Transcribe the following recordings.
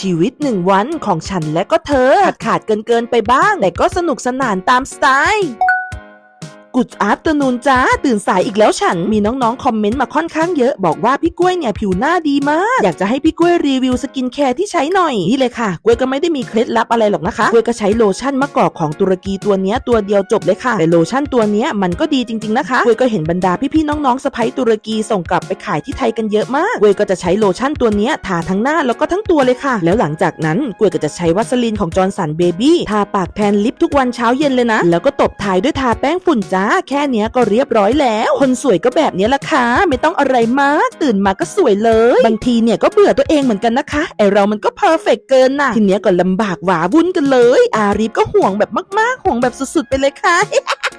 ชีวิตหนึ่งวันของฉันและก็เธอขาดขาดเกินเกินไปบ้าง แต่ก็สนุกสนานตามสไตล์ กุดอาร์ตนูนจ้าตื่นสายอีกแล้วฉันมีน้องๆ คอมเมนต์มาค่อนข้างเยอะ บอกว่าพี่กล้วยเนี่ยผิวหน้าดีมาก อยากจะให้พี่กล้วยรีวิวสกินแคร์ที่ใช้หน่อย นี่เลยค่ะกล้วยก็ไม่ได้มีเคล็ดลับอะไรหรอกนะคะกล้วยก็ใช้โลชั่นมะกอกของตุรกีตัวเนี้ยตัวเดียวจบเลยค่ะ แต่โลชั่นตัวเนี้ยมันก็ดีจริง ๆ นะคะกล้วยก็เห็นบรรดาพี่ๆน้องๆสะใภ้ตุรกีส่งกลับไปขายที่ไทยกันเยอะมากกล้วยก็จะใช้โลชั่นตัวเนี้ยทาทั้งหน้าแล้วก็ทั้งตัวเลยค่ะ แล้วหลังจากนั้นกล้วยก็จะใช้วัสลินของจอร์นสันเบบี้ทาปากแทนลิปทุกวันเช้าเย็นเลยนะ แล้วก็ตบท้ายด้วยทาแป้งฝุ่นจ้าแค่เนี้ยก็เรียบร้อยแล้ว คนสวยก็แบบเนี้ยละค่ะ ไม่ต้องอะไรมาก ตื่นมาก็สวยเลย บางทีเนี่ยก็เบื่อตัวเองเหมือนกันนะคะไอเรามันก็เพอร์เฟกเกินน่ะ ทีเนี้ยก็ลำบากหวาวุ่นกันเลย อารีฟก็ห่วงแบบมากๆ ห่วงแบบสุดๆไปเลยค่ะ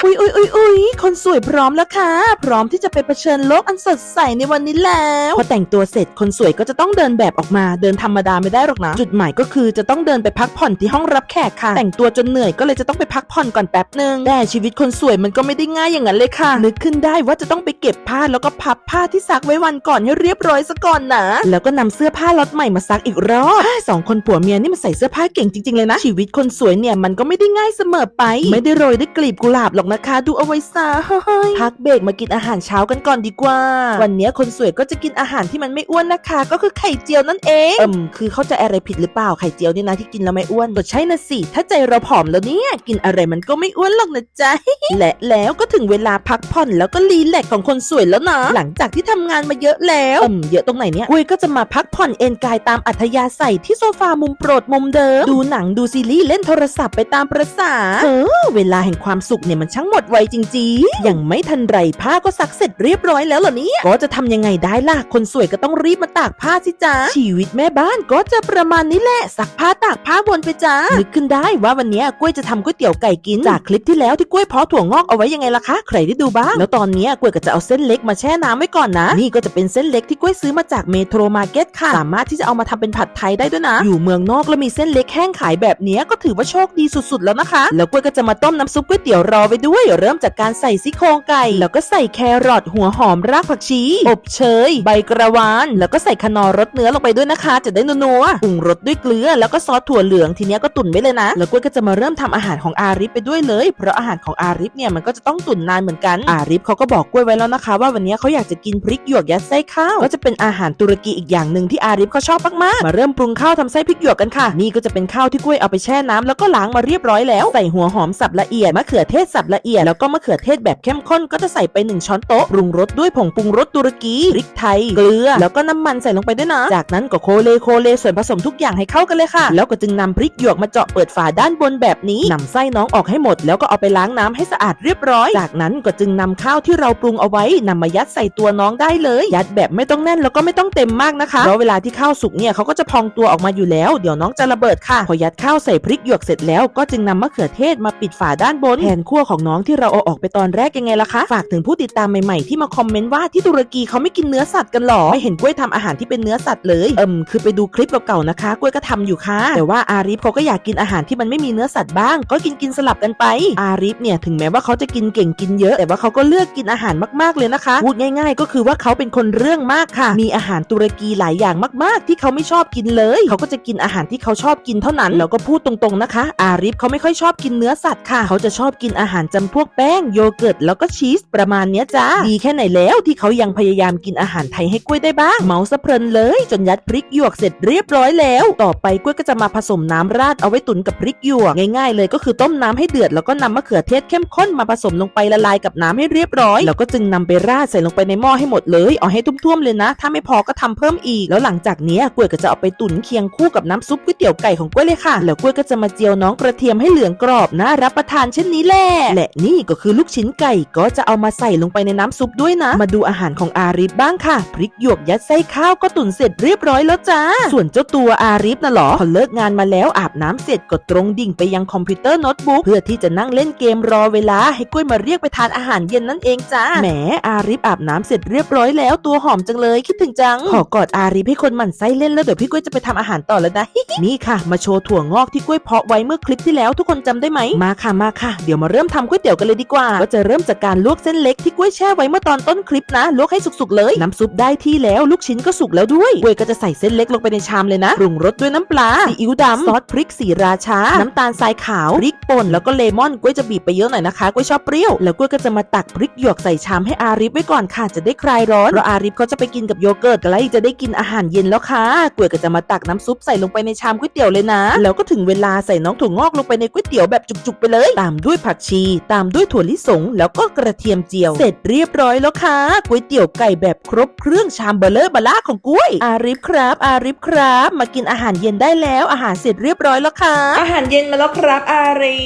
อุ๊ยอุ๊ยอุ๊ยอุ๊ยคนสวยพร้อมแล้วค่ะ พร้อมที่จะไปเผชิญโลกอันสดใสในวันนี้แล้ว พอแต่งตัวเสร็จคนสวยก็จะต้องเดินแบบออกมา เดินธรรมดาไม่ได้หรอกนะ จุดหมายก็คือจะต้องเดินไปพักผ่อนที่ห้องรับแขกค่ะ แต่งตัวจนเหนื่อยก็เลยจะต้องไปพักผ่อนก่อนแป๊บหนึ่งแต่ชีวิตคนสวยมันก็ไม่ได้ง่ายอย่างนั้นเลยค่ะ นึกขึ้นได้ว่าจะต้องไปเก็บผ้าแล้วก็พับผ้าที่ซักไว้วันก่อนให้เรียบร้อยซะก่อนนะ แล้วก็นำเสื้อผ้าล็อตใหม่มาซักอีกรอบสองคนผัวเมียนี่มันใส่เสื้อผ้าเก่งจริงๆเลยนะ ชีวิตคนสวยเนี่ยมันก็ไม่ได้ง่ายเสมอไป ไม่ได้โรยด้วยกลีบกุหลาบหรอกนะคะ ดูเอาไว้ซะเฮ้ยพักเบรกมากินอาหารเช้ากันก่อนดีกว่า วันนี้คนสวยก็จะกินอาหารที่มันไม่อ้วนนะคะ ก็คือไข่เจียวนั่นเองเอิมคือเข้าใจอะไรผิดหรือเปล่าไข่เจียวนี่นะที่กินแล้วไม่อ้วนก็ใช่นะสิถ้าใจเราผอมแล้วเนี่ยกินอะไรมันก็ไม่อ้วนหรอกนะจ๊ะและแล้วก็ถึงเวลาพักผ่อนแล้วก็รีแลกของคนสวยแล้วนะ หลังจากที่ทำงานมาเยอะแล้วอิมเยอะตรงไหนเนี่ย กุยก็จะมาพักผ่อนเอนกายตามอัธยาศัยที่โซฟามุมโปรดมุมเดิม ดูหนังดูซีรีส์เล่นโทรศัพท์ไปตามประษาเออเวลาแห่งความสุขเนี่ยมันช่างหมดไวจริงๆ ยังไม่ทันไรผ้าก็ซักเสร็จเรียบร้อยแล้วเหรอเนี่ยก็จะทำยังไงได้ล่ะ คนสวยก็ต้องรีบมาตากผ้าสิจ้าชีวิตแม่บ้านก็จะประมาณนี้แหละซักผ้าตากผ้าวนไปจ้านึกขึ้นได้ว่าวันนี้กล้ยจะทำก๋วยเตี๋ยวไก่กินจากคลิปที่แล้วที่กล้ยเพาะถั่วงอกเอาไว้ยังไงล่ะคะ ใครได้ดูบ้าง แล้วตอนเนี้ยกล้วยก็จะเอาเส้นเล็กมาแช่น้ำไว้ก่อนนะ นี่ก็จะเป็นเส้นเล็กที่กล้วยซื้อมาจากเมโทรมาร์เก็ตค่ะ สามารถที่จะเอามาทำเป็นผัดไทยได้ด้วยนะ อยู่เมืองนอกแล้วมีเส้นเล็กแห้งขายแบบเนี้ยก็ถือว่าโชคดีสุดๆแล้วนะคะ แล้วกล้วยก็จะมาต้มน้ำซุปก๋วยเตี๋ยวรอไว้ด้วย เริ่มจากการใส่ซี่โครงไก่ แล้วก็ใส่แครอทหัวหอมรากผักชี อบเชย ใบกระวาน แล้วก็ใส่คนอร์รสเนื้อลงไปด้วยนะคะ จะได้นัวๆปรุงรสด้วยเกลือ แล้วก็ซอสถั่วเหลืองทีเนี้ยก็ตุ๋นไว้เลยนะ แล้วกล้วยก็จะมาเริ่มทำอาหารของอาริฟไปด้วยเลย เพราะอาหารของอาริฟเนี่ยมันก็จะต้องตุ๋นนานเหมือนกันอาริฟเขาก็บอกกล้วยไว้แล้วนะคะ ว่าวันนี้เขาอยากจะกินพริกหยวกยัดไส้ข้าวก็จะเป็นอาหารตุรกีอีกอย่างหนึ่งที่อาริฟเขาชอบมากๆมาเริ่มปรุงข้าวทำไส้พริกหยวกกันค่ะ นี่ก็จะเป็นข้าวที่กล้วยเอาไปแช่น้ำแล้วก็ล้างมาเรียบร้อยแล้วใส่หัวหอมสับละเอียดมะเขือเทศสับละเอียดแล้วก็มะเขือเทศแบบเข้มข้นก็จะใส่ไป 1 ช้อนโต๊ะปรุงรสด้วยผงปรุงรสตุรกีพริกไทยเกลือ แล้วก็น้ำมันใส่ลงไปด้วยนะ จากนั้นก็โคเลโคเลส่วนผสมทุกอย่างให้เข้ากันเลยค่ะ แล้วก็จึงนำพริกหยวกมาเจาะเปิดฝาด้านบนแบบนี้นำไส้น้องออกให้หมด แล้วก็เอาไปล้างน้ำให้สะอาดเรียบร้อยจากนั้นก็จึงนำข้าวที่เราปรุงเอาไว้นำมายัดใส่ตัวน้องได้เลย ยัดแบบไม่ต้องแน่นแล้วก็ไม่ต้องเต็มมากนะคะเพราะเวลาที่ข้าวสุกเนี่ยเขาก็จะพองตัวออกมาอยู่แล้ว เดี๋ยวน้องจะระเบิดค่ะ พอยัดข้าวใส่พริกหยวกเสร็จแล้วก็จึงนำมะเขือเทศมาปิดฝาด้านบนแทนขั้วของน้องที่เราเอาออกไปตอนแรกยังไงล่ะคะ ฝากถึงผู้ติดตามใหม่ๆที่มาคอมเมนต์ว่าที่ตุรกีเขาไม่กินเนื้อสัตว์กันหรอไม่เห็นกล้วยทำอาหารที่เป็นเนื้อสัตว์เลยเอิมคือไปดูคลิปเก่าๆนะคะ กล้วยก็ทำอยู่ค่ะ แต่ว่าอาริฟเขาก็อยากกินอาหารที่มันไม่มีเนื้อสัตว์บ้าง ก็กินกินสลับกันไปอาริฟเนี่ยถึงแม้ว่าเขาจะกินเก่งกินเยอะ แต่ว่าเขาก็เลือกกินอาหารมากๆเลยนะคะ พูดง่ายๆ ก็คือว่าเขาเป็นคนเรื่องมากค่ะ มีอาหารตุรกีหลายอย่างมากๆ ที่เขาไม่ชอบกินเลย เขาก็จะกินอาหารที่เขาชอบกินเท่านั้นแล้วก็พูดตรงๆนะคะ อาริฟเขาไม่ค่อยชอบกินเนื้อสัตว์ค่ะ เขาจะชอบกินอาหารจำพวกแป้งโยเกิร์ตแล้วก็ชีสประมาณเนี้ยจ้าดีแค่ไหนแล้วที่เขายังพยายามกินอาหารไทยให้กล้วยได้บ้าง เมาสะเพลินเลย จนยัดพริกหยวกเสร็จเรียบร้อยแล้ว ต่อไปกล้วยก็จะมาผสมน้ำราดเอาไว้ตุ๋นกับพริกหยวกง่าย ๆ เลยก็คือต้มน้ำให้เดือดแล้วก็นำมะเขือเทศเข้มข้นมาผสมลงไปละลายกับน้ำให้เรียบร้อย แล้วก็จึงนำไปราดใส่ลงไปในหม้อให้หมดเลยเอาให้ท่วมๆเลยนะ ถ้าไม่พอก็ทำเพิ่มอีก แล้วหลังจากนี้กล้วยก็จะเอาไปตุ๋นเคียงคู่กับน้ำซุปก๋วยเตี๋ยวไก่ของกล้วยเลยค่ะ แล้วกล้วยก็จะมาเจียวน้องกระเทียมให้เหลืองกรอบน่ารับประทานเช่นนี้แหละและนี่ก็คือลูกชิ้นไก่ก็จะเอามาใส่ลงไปในน้ำซุปด้วยนะ มาดูอาหารของอาริฟบ้างค่ะพริกหยวกยัดไส้ข้าวก็ตุ๋นเสร็จเรียบร้อยแล้วจ้าส่วนเจ้าตัวอาริฟน่ะเหรอพอเลิกงานมาแล้วอาบน้ำเสร็จก็ตรงดิ่งไปยังคอมพิวเตอร์โน้ตบุ๊กเพื่อที่จะนั่งเล่นเกมรอเวลาให้กล้วยมาเรียกไปทานอาหารเย็นนั่นเองจ้าแหมอาริฟอาบน้ำเสร็จเรียบร้อยแล้วตัวหอมจังเลยคิดถึงจังขอกอดอาริฟให้คนหมั่นไส้เล่นแล้วเดี๋ยวพี่กล้วยจะไปทำอาหารต่อแล้วนะนี่ค่ะ มาโชว์ถั่วงอกที่กล้วยเพาะไว้เมื่อคลิปที่แล้วทุกคนจำได้ไหมมาค่ะมาค่ะ เดี๋ยวมาเริ่มทำก๋วยเตี๋ยวกันเลยดีกว่า ก็จะเริ่มจากการลวกเส้นเล็กที่กล้วยแช่ไว้เมื่อตอนต้นคลิปนะลวกให้สุกๆเลยน้ำซุปได้ที่แล้วลูกชิ้นก็สุกแล้วด้วยกล้วยก็จะใส่เส้นเล็กลงไปในชามเลยนะปรุงรสด้วยน้ำปลาซีอิ๊วดำซอสพริกสีราชา น้ำตาลทรายขาวพริกป่นแล้วก็เลมอนกล้วยจะบีบไปเยอะหน่อยนะคะกล้วยชอบเปรี้ยวแล้วกล้วยก็จะมาตักพริกหยวกใส่ชามให้อาริฟไว้ก่อนค่ะจะได้คลายร้อนเพราะอาริฟเขาจะไปกินกับโยเกิร์ตใกล้จะได้กินอาหารเย็นแล้วค่ะกล้วยก็จะมาตักน้ำซุปใส่ลงไปในชามก๋วยเตี๋ยวเลยนะ แล้วก็ถึงเวลาใส่น้องถั่วงอกลงไปในก๋วยเตี๋ยวแบบจุกๆไปเลย ตามด้วยผักชี ตามด้วยถั่วลิสง แล้วก็กระเทียมเจียว เสร็จเรียบร้อยแล้วค่ะก๋วยเตี๋ยวไก่แบบครบเครื่องชามเบลเลอร์บาล่าของกล้วย อาริฟครับ อาริฟครับ มากินอาหารเย็นได้แล้ว อาหารเสร็จเรียบร้อยแล้วค่ะอาหารเย็นมาแล้วครับ อาริ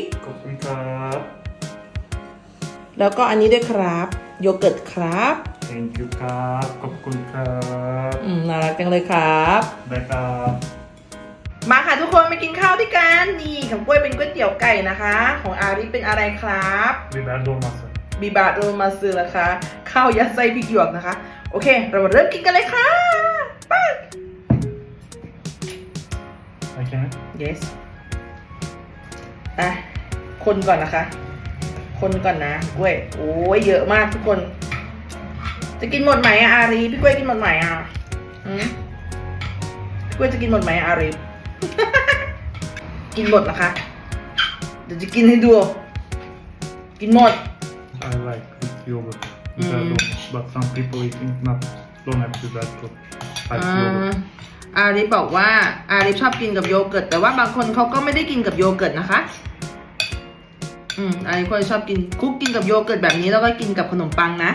ฟขอบคุณครับ แล้วก็อันนี้ด้วยครับ โยเกิร์ตครับ thank you ครับ ขอบคุณครับอืมน่ารักจังเลยครับ ได้ครับ มาค่ะทุกคนมากินข้าวด้วยกัน นี่ของกล้วยเป็นก๋วยเตี๋ยวไก่นะคะ ของอาริเป็นอะไรครับบิบาโดมาสบีบาโรมาซึนะคะ ข้าวยัดไส้พริกหยวกนะคะ โอเค เรามาเริ่มกินกันเลยค่ะไป โอเคไหม yes อะคนก่อนนะคะ คนก่อนนะกล้วย โอ้ยเยอะมากทุกคน จะกินหมดไหมอะอารีพี่กล้วยกินหมดไหมอะอืมพี่กล้วยจะกินหมดไหมอะอารีกินหมดนะคะ เดี๋ยวจะกินให้ดู กินหมด I like with yogurt Mm. mm. but some people eating not don't have to that but I อ่า yogurt อาริฟบอกว่าอาริฟชอบกินกับโยเกิร์ตแต่ว่าบางคนเขาก็ไม่ได้กินกับโยเกิร์ตนะคะ อืมอาริฟก็ชอบกินคุกกินกับโยเกิร์ตแบบนี้แล้วก็กินกับขนมปังนะ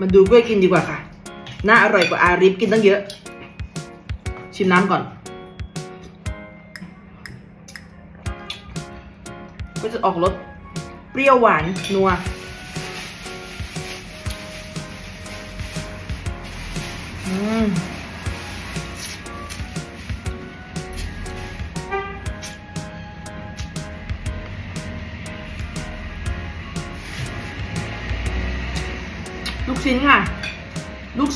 มันดูกล้วยกินดีกว่าค่ะ น่าอร่อยกว่าอาริฟกินตั้งเยอะ ชิมน้ำก่อนก็จะออกรสเปรี้ยวหวานนัวอืม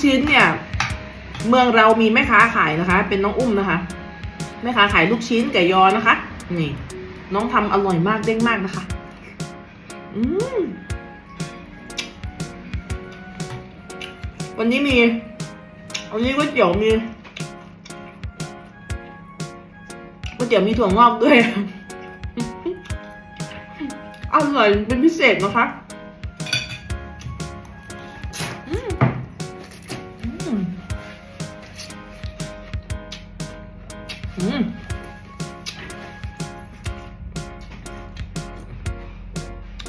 ชิ้นเนี่ย เมืองเรามีแม่ค้าขายนะคะ เป็นน้องอุ้มนะคะแม่ค้าขายลูกชิ้นไก่ยอนะคะ นี่ น้องทำอร่อยมากเด้งมากนะคะ อืมวันนี้มีวันนี้ก๋วยเตี๋ยวมีก๋วยเตี๋ยวมีถั่วงอกด้วยอร่อยเป็นพิเศษนะคะ อืม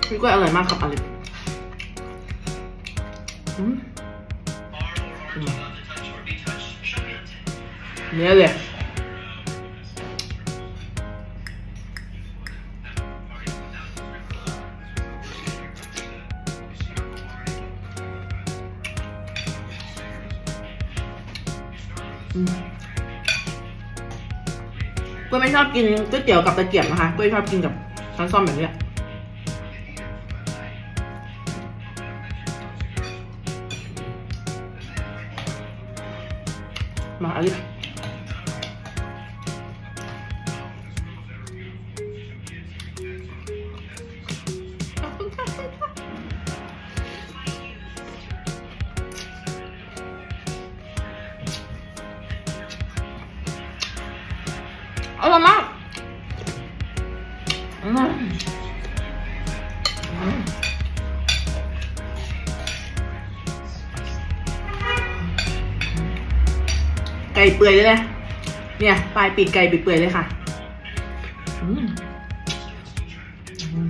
พี่กล้วยอร่อยมากครับอลิฟอืมอืมเนี่ยเลยอืม กล้วยไม่ชอบกินก๋วยเตี๋ยวกับตะเกียบนะคะกล้วยชอบกินกับช้อนส้อมแบบนี้มาอลิ เปื่อยเลยนะเนี่ยปลายปีกไก่เปื่อยๆเลยค่ะอืมอืม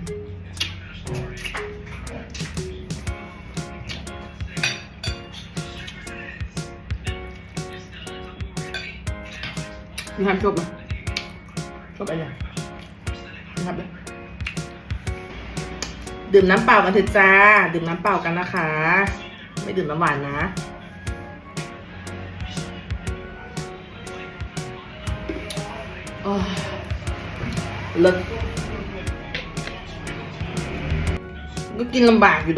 มีความชอบไหมชอบอะไรมีครับเลยดื่มน้ำเปล่ากันเถอะจ้า ดื่มน้ำเปล่ากันนะคะ ไม่ดื่มน้ำหวานนะ โอ้ยเลิศก็กินลำบากอยู่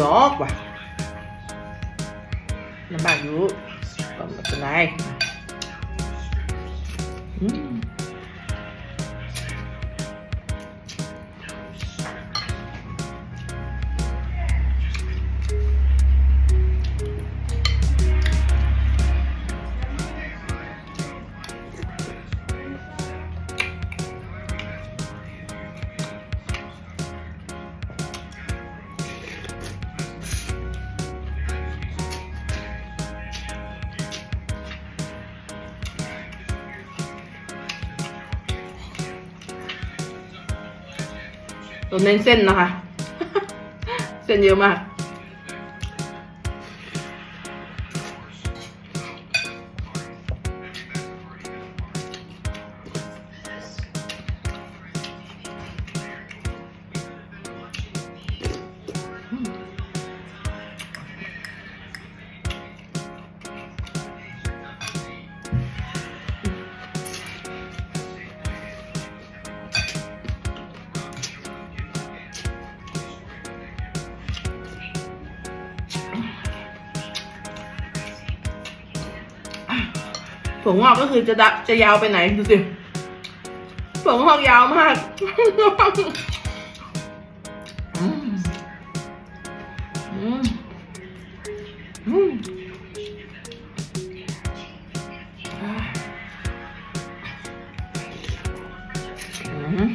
เน้นเส้นนะคะ เส้นเยอะมาก ผมงอกก็คือจะดะจะยาวไปไหนดูสิผมงอกยาวมากอืม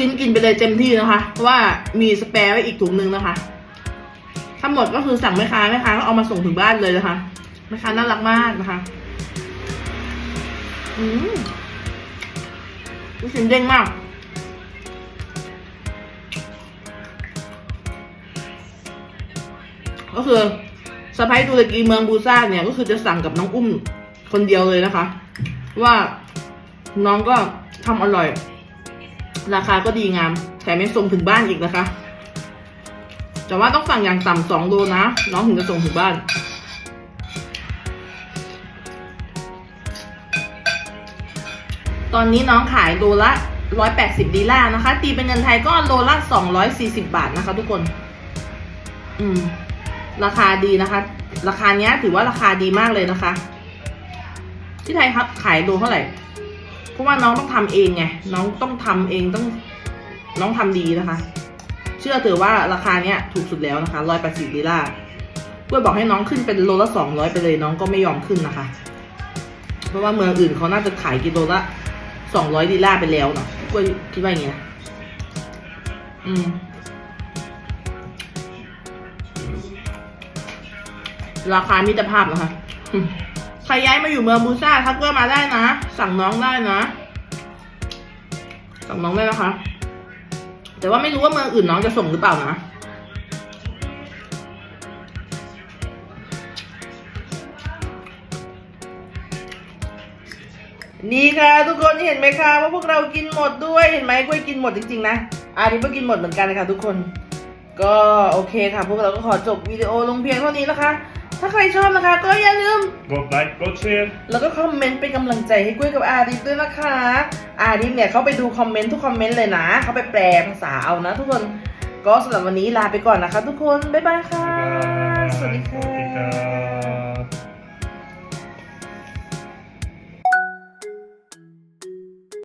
ชิ้นกินไปเลยเต็มที่นะคะ เพราะว่ามีสแปร์ไว้อีกถุงนึงนะคะถ้าหมดก็คือสั่งแม่ค้าแม่ค้าก็เอามาส่งถึงบ้านเลยนะคะแม่ค้าน่ารักมากนะคะอืมลูกชิ้นเด้งมากก็คือสะพ้ายตุรกีเมืองบูซ่าเนี่ยก็คือจะสั่งกับน้องอุ้มคนเดียวเลยนะคะ ว่าน้องก็ทำอร่อย ราคาก็ดีงามแถมยังส่งถึงบ้านอีกนะคะ แต่ว่าต้องสั่งอย่างต่ำสองโลนะน้องถึงจะส่งถึงบ้าน ตอนนี้น้องขายโลละ 180ลีล่านะคะ ตีเป็นเงินไทยก็โลละ 240 บาทนะคะ ทุกคน อืม ราคาดีนะคะ ราคาเนี้ยถือว่าราคาดีมากเลยนะคะ ที่ไทยครับขายโลเท่าไหร่ เพราะว่าน้องต้องทำเองไงน้องต้องทำเองต้องน้องทำดีนะคะ เชื่อเถอะว่าราคาเนี้ยถูกสุดแล้วนะคะร้อยแปดสิบลีล่าเพื่อบอกให้น้องขึ้นเป็นโลละสองร้อยไปเลยน้องก็ไม่ยอมขึ้นนะคะ เพราะว่าเมืองอื่นเขาน่าจะขายกิโลละสองร้อยลีล่าไปแล้วเนาะก็คิดว่าอย่างเงี้ยอืมราคามิตรภาพนะคะอืมใครย้ายมาอยู่เมืองบูซ่าทักเกอร์มาได้นะ สั่งน้องได้นะ สั่งน้องได้นะคะ แต่ว่าไม่รู้ว่าเมืองอื่นน้องจะส่งหรือเปล่านะนี่ค่ะทุกคนเห็นไหมคะว่าพวกเรากินหมดด้วยเห็นไหมกล้วยกินหมดจริงๆนะอาทิตย์ก็กินหมดเหมือนกันนะคะทุกคน ก็โอเคค่ะ พวกเราก็ขอจบวิดีโอลงเพียงเท่านี้นะคะ ถ้าใครชอบนะคะ ก็อย่าลืม Gott like, Gott share. แล้วก็คอมเมนต์เป็นกำลังใจให้กุ้ยกับอาดิฟด้วยนะคะ อาดิฟเนี่ยเขาไปดูคอมเมนต์ทุกคอมเมนต์เลยนะเขาไปแปลภาษาเอานะ ทุกคนก็สำหรับวันนี้ลาไปก่อนนะคะ ทุกคนบ๊ายบายค่ะ Bye. สวัสดีค่ะ Sawasdee krap.